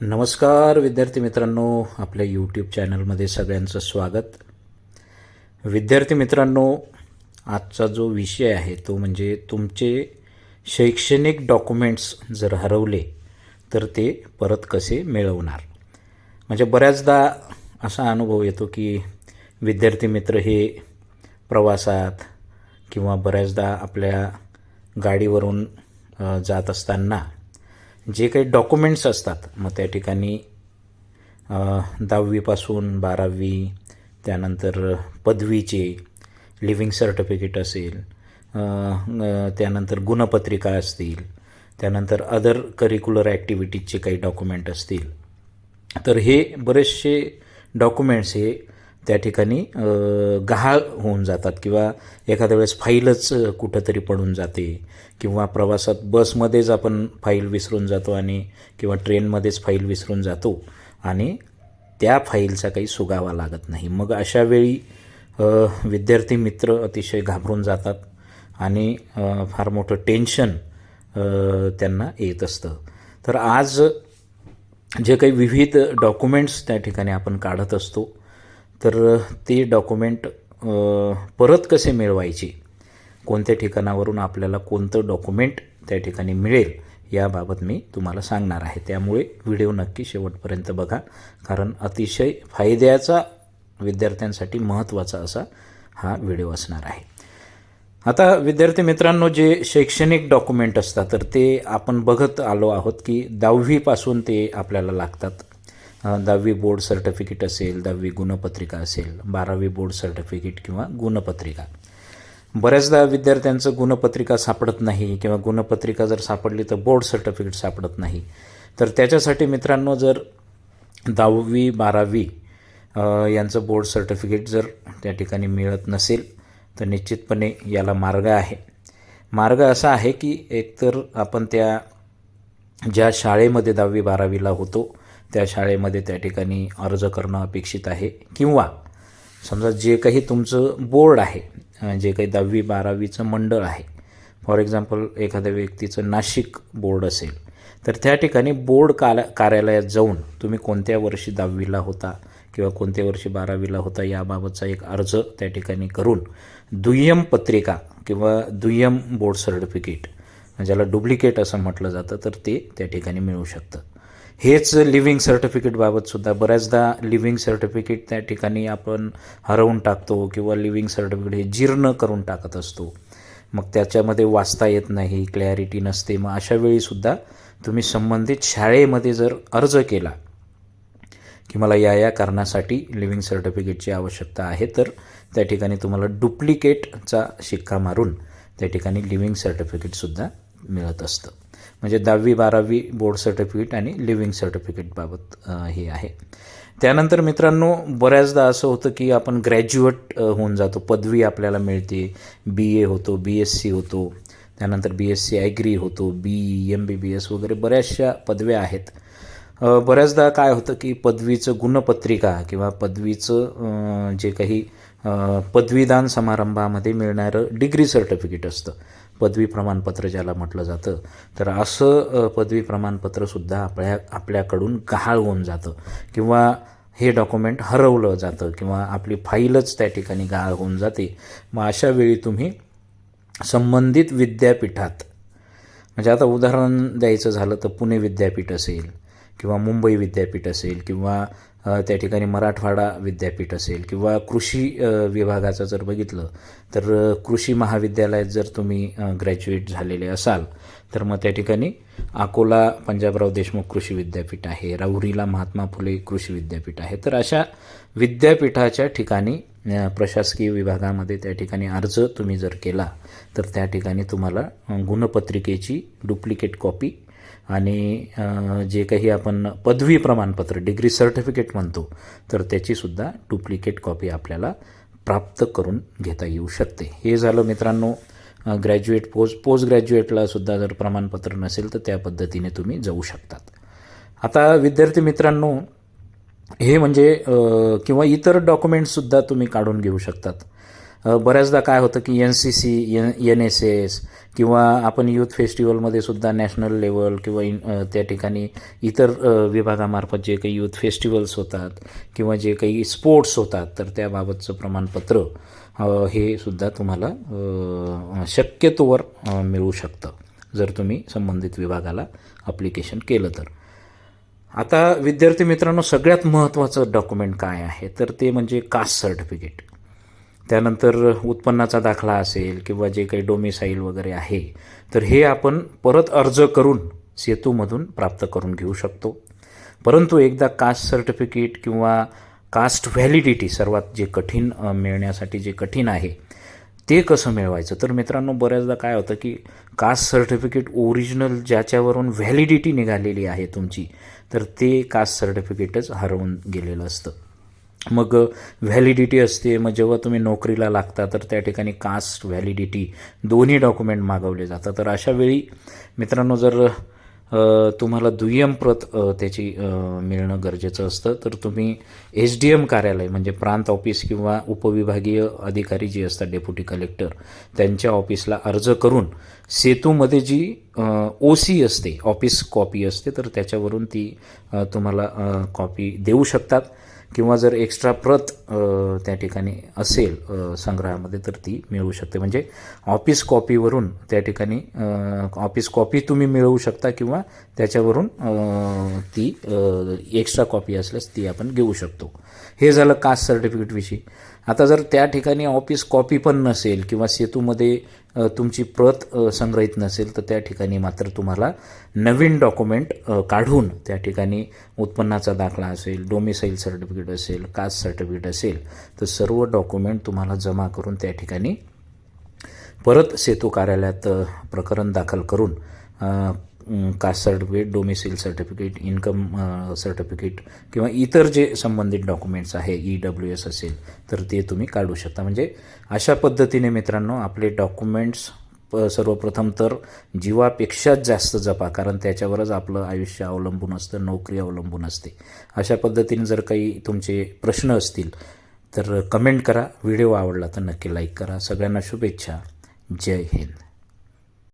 नमस्कार विद्यार्थी मित्रांनो आपल्या यूट्यूब चॅनलमध्ये सगळ्यांचं स्वागत. विद्यार्थी मित्रांनो आजचा जो विषय आहे तो म्हणजे तुमचे शैक्षणिक डॉक्युमेंट्स जर हरवले तर ते परत कसे मिळवणार? म्हणजे बऱ्याचदा असा अनुभव येतो की विद्यार्थी मित्र हे प्रवासात किंवा बऱ्याचदा आपल्या गाडीवरून जात असताना जे काही डॉक्युमेंट्स असतात मग त्या ठिकाणी दहावीपासून बारावी त्यानंतर पदवीचे लिव्हिंग सर्टिफिकेट असेल त्यानंतर गुणपत्रिका असतील त्यानंतर अदर करिक्युलर ॲक्टिव्हिटीजचे काही डॉक्युमेंट असतील. तर हे बरेचसे डॉक्युमेंट्स हे त्या ठिकाणी गहाळ होऊन जातात किंवा एखाद्या वेळेस फाईलच कुठंतरी पडून जाते किंवा प्रवासात बसमध्येच आपण फाईल विसरून जातो आणि किंवा ट्रेनमध्येच फाईल विसरून जातो आणि त्या फाईलचा काही सुगावा लागत नाही. मग अशा वेळी विद्यार्थी मित्र अतिशय घाबरून जातात आणि फार मोठं टेन्शन त्यांना येत असतं. तर आज जे काही विविध डॉक्युमेंट्स त्या ठिकाणी आपण काढत असतो तर ते डॉक्युमेंट परत कसे मिळवायचे? कोणत्या ठिकाणावरून आपल्याला कोणतं डॉक्युमेंट त्या ठिकाणी मिळेल? याबाबत मी तुम्हाला सांगणार आहे. त्यामुळे व्हिडिओ नक्की शेवटपर्यंत बघा. कारण अतिशय फायद्याचा विद्यार्थ्यांसाठी महत्त्वाचा असा हा व्हिडिओ असणार आहे. आता विद्यार्थी मित्रांनो जे शैक्षणिक डॉक्युमेंट असतात तर ते आपण बघत आलो आहोत की दहावीपासून ते आपल्याला लागतात. दहावी बोर्ड सर्टिफिकेट असेल दहावी गुणपत्रिका असेल बारावी बोर्ड सर्टिफिकेट किंवा गुणपत्रिका. बऱ्याचदा विद्यार्थ्यांचं गुणपत्रिका सापडत नाही किंवा गुणपत्रिका जर सापडली तर बोर्ड सर्टिफिकेट सापडत नाही. तर त्याच्यासाठी मित्रांनो जर दहावी बारावी यांचं बोर्ड सर्टिफिकेट जर त्या ठिकाणी मिळत नसेल तर निश्चितपणे याला मार्ग आहे. मार्ग असा आहे की एकतर आपण त्या ज्या शाळेमध्ये दहावी बारावीला होतो त्या शाळेमध्ये त्या ठिकाणी अर्ज करणं अपेक्षित आहे. किंवा समजा जे काही तुमचं बोर्ड आहे जे काही दहावी बारावीचं मंडळ आहे. फॉर एक्झाम्पल एखाद्या व्यक्तीचं नाशिक बोर्ड असेल तर त्या ठिकाणी बोर्ड काला कार्यालयात जाऊन तुम्ही कोणत्या वर्षी दहावीला होता किंवा कोणत्या वर्षी बारावीला होता याबाबतचा एक अर्ज त्या ठिकाणी करून दुय्यम पत्रिका किंवा दुय्यम बोर्ड सर्टिफिकेट ज्याला डुप्लिकेट असं म्हटलं जातं तर ते त्या ठिकाणी मिळू शकतं. हेच लिव्हिंग सर्टिफिकेटबाबत सुद्धा बऱ्याचदा लिव्हिंग सर्टिफिकेट त्या ठिकाणी आपण हरवून टाकतो किंवा लिव्हिंग सर्टिफिकेट हे जीर्ण करून टाकत असतो. मग त्याच्यामध्ये वाचता येत नाही क्लॅरिटी नसते. मग अशा वेळीसुद्धा तुम्ही संबंधित शाळेमध्ये जर अर्ज केला की मला या या कारणासाठी लिव्हिंग सर्टिफिकेटची आवश्यकता आहे तर त्या ठिकाणी तुम्हाला डुप्लिकेटचा शिक्का मारून त्या ठिकाणी लिव्हिंग सर्टिफिकेटसुद्धा मिळत असतं. म्हणजे दहावी बारावी बोर्ड सर्टिफिकेट आणि लिव्हिंग सर्टिफिकेटबाबत हे आहे. त्यानंतर मित्रांनो बऱ्याचदा असं होतं की आपण ग्रॅज्युएट होऊन जातो. पदवी आपल्याला मिळते. बी ए होतो बी एस सी होतो. त्यानंतर बी एस सी ॲग्री होतो बी एम बी बी एस वगैरे बऱ्याचशा पदव्या आहेत. बऱ्याचदा काय होतं की पदवीचं गुणपत्रिका किंवा पदवीचं जे काही पदवीदान समारंभामध्ये मिळणारं डिग्री सर्टिफिकेट असतं. पदवी प्रमाणपत्र ज्याला म्हटलं जातं तर असं पदवी प्रमाणपत्रसुद्धा आपल्या आपल्याकडून गहाळ होऊन जातं. किंवा हे डॉक्युमेंट हरवलं जातं किंवा आपली फाईलच त्या ठिकाणी गहाळ होऊन जाते. मग अशा वेळी तुम्ही संबंधित विद्यापीठात म्हणजे आता उदाहरण द्यायचं झालं तर पुणे विद्यापीठ असेल किंवा मुंबई विद्यापीठ असेल किंवा त्या ठिकाणी मराठवाडा विद्यापीठ असेल किंवा कृषी विभागाचं जर बघितलं तर कृषी महाविद्यालयात जर तुम्ही ग्रॅज्युएट झालेले असाल तर मग त्या ठिकाणी अकोला पंजाबराव देशमुख कृषी विद्यापीठ आहे राहुरीला महात्मा फुले कृषी विद्यापीठ आहे. तर अशा विद्यापीठाच्या ठिकाणी प्रशासकीय विभागामध्ये त्या ठिकाणी अर्ज तुम्ही जर केला तर त्या ठिकाणी तुम्हाला गुणपत्रिकेची डुप्लिकेट कॉपी आणि जे काही आपण पदवी प्रमाणपत्र डिग्री सर्टिफिकेट म्हणतो तर त्याचीसुद्धा डुप्लिकेट कॉपी आपल्याला प्राप्त करून घेता येऊ शकते. हे झालं मित्रांनो ग्रॅज्युएट पोस्ट पोस्ट ग्रॅज्युएटला सुद्धा जर प्रमाणपत्र नसेल तर त्या पद्धतीने तुम्ही जाऊ शकतात. आता विद्यार्थी मित्रांनो हे म्हणजे किंवा इतर डॉक्युमेंट्ससुद्धा तुम्ही काढून घेऊ शकतात. बऱ्याचदा काय होतं की N C C N N S S किंवा आपण यूथ फेस्टिवलमध्ये सुद्धा नॅशनल लेवल किंवा इन त्या ठिकाणी इतर विभागामार्फत जे काही यूथ फेस्टिवल्स होतात किंवा जे काही स्पोर्ट्स होतात तर त्याबाबतचं प्रमाणपत्र हे सुद्धा तुम्हाला शक्यतोवर मिळू शकतं जर तुम्ही संबंधित विभागाला अप्लिकेशन केलं तर. आता विद्यार्थी मित्रांनो सगळ्यात महत्त्वाचं डॉक्युमेंट काय आहे? तर ते म्हणजे कास्ट सर्टिफिकेट त्यानंतर उत्पन्नाचा दाखला असेल किंवा जे काही डोमिसाईल वगैरे आहे तर हे आपण परत अर्ज करून सेतूमधून प्राप्त करून घेऊ शकतो. परंतु एकदा कास्ट सर्टिफिकेट किंवा कास्ट व्हॅलिडिटी सर्वात जे कठीण मिळण्यासाठी जे कठीण आहे ते कसं मिळवायचं? तर मित्रांनो बऱ्याचदा काय होतं की कास्ट सर्टिफिकेट ओरिजिनल ज्याच्यावरून व्हॅलिडिटी निघालेली आहे तुमची तर ते कास्ट सर्टिफिकेटच हरवून गेलेलं असतं. मग व्हॅलिडिटी असते. मग जेव्हा तुम्ही नोकरीला लागता तर त्या ठिकाणी कास्ट व्हॅलिडिटी दोन्ही डॉक्युमेंट मागवले जातात. तर अशा वेळी मित्रांनो जर तुम्हाला दुय्यम प्रत त्याची मिळणं गरजेचं असतं तर तुम्ही एच डी एम कार्यालय म्हणजे प्रांत ऑफिस किंवा उपविभागीय अधिकारी जे असतात डेप्युटी कलेक्टर त्यांच्या ऑफिसला अर्ज करून सेतूमध्ये जी ओ सी असते ऑफिस कॉपी असते तर त्याच्यावरून ती तुम्हाला कॉपी देऊ शकतात. किंवा जर एक्स्ट्रा प्रत त्या ठिकाणी असेल संग्रहामध्ये तर ती मिळू शकते. म्हणजे ऑफिस कॉपीवरून त्या ठिकाणी ऑफिस कॉपी तुम्ही मिळवू शकता किंवा त्याच्यावरून ती एक्स्ट्रा कॉपी असल्यास ती आपण घेऊ शकतो. हे झालं कास्ट सर्टिफिकेटविषयी आता जर त्या ठिकाणी ऑफिस कॉपी पण नसेल किंवा सेतूमध्ये तुमची प्रत संग्रहित नसेल तर त्या ठिकाणी मात्र तुम्हाला नवीन डॉक्युमेंट काढून त्या ठिकाणी उत्पन्नाचा दाखला असेल डोमिसाईल सर्टिफिकेट असेल कास्ट सर्टिफिकेट असेल तर सर्व डॉक्युमेंट तुम्हाला जमा करून त्या ठिकाणी परत सेतू कार्यालयात प्रकरण दाखल करून caste certificate domicile certificate income certificate किंवा इतर जे संबंधित डॉक्युमेंट्स आहे ई डब्ल्यू एस असेल तर ते तुम्ही काढू शकता. म्हणजे अशा पद्धतीने मित्रांनो आपले डॉक्युमेंट्स प सर्वप्रथम तर जीवापेक्षाच जास्त जपा कारण त्याच्यावरच आपलं आयुष्य अवलंबून असतं नोकरी अवलंबून असते. अशा पद्धतीने जर काही तुमचे प्रश्न असतील तर कमेंट करा. व्हिडिओ आवडला तर नक्की लाईक करा. सगळ्यांना शुभेच्छा. जय हिंद.